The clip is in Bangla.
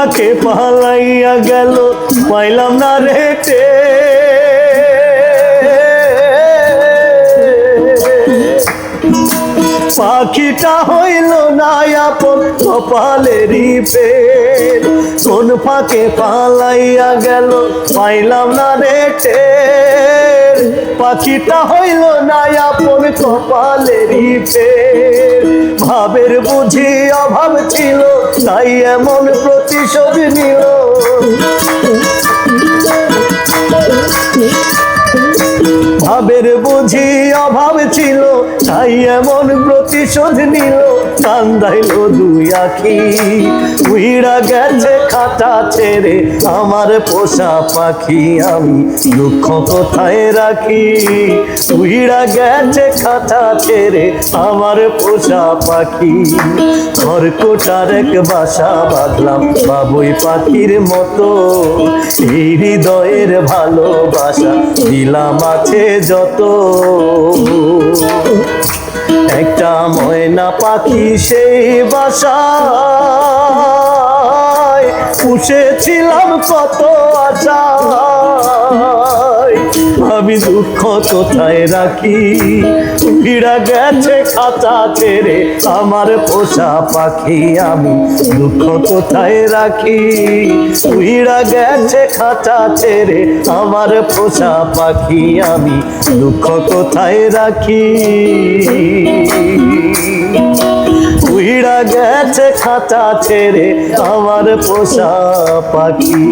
ফাঁকে পালাইয়া গেল, পাইলাম না রেটে পাখিটা হইল না আপন কপালেরই কোন ফাঁকে পালাইয়া গেল, পাইলাম না রেটে পাখিটা হইল না আপন পেট ভাবের বুঝি অভাব তাই এমন প্রতিশোধ নিল ভাবের বুঝি অভাব ছিল, তাই এমন প্রতিশোধ নিল, কান্দাইল দুই আখি। উইড়া গেছে খাতা ছেড়ে, আমার পোষা পাখি আমি দুঃখ কোথায় রাখি? উইড়া গেছে খাতা ছেড়ে, আমার পোষা পাখি। খড়কোটার এক বাসা বাঁধলাম বাবুই পাখির মতো। এই হৃদয়ের ভালোবাসা দিলাম আছে যত একটা ময়না পাখি সেই বাসায় পুষেছিলাম কত আশা। আমি দুঃখ কোথায় রাখি? ভিড়া গেছে খাতা ছেড়ে, আমার পোষা পাখি আমি দুঃখ কোথায় রাখি? ভিড়া গেছে খাতা ছেড়ে, আমার পোষা পাখি আমি দুঃখ কোথায় রাখি? উইড়া গেছে খাতা ছেড়ে, আমার পোষা পাখি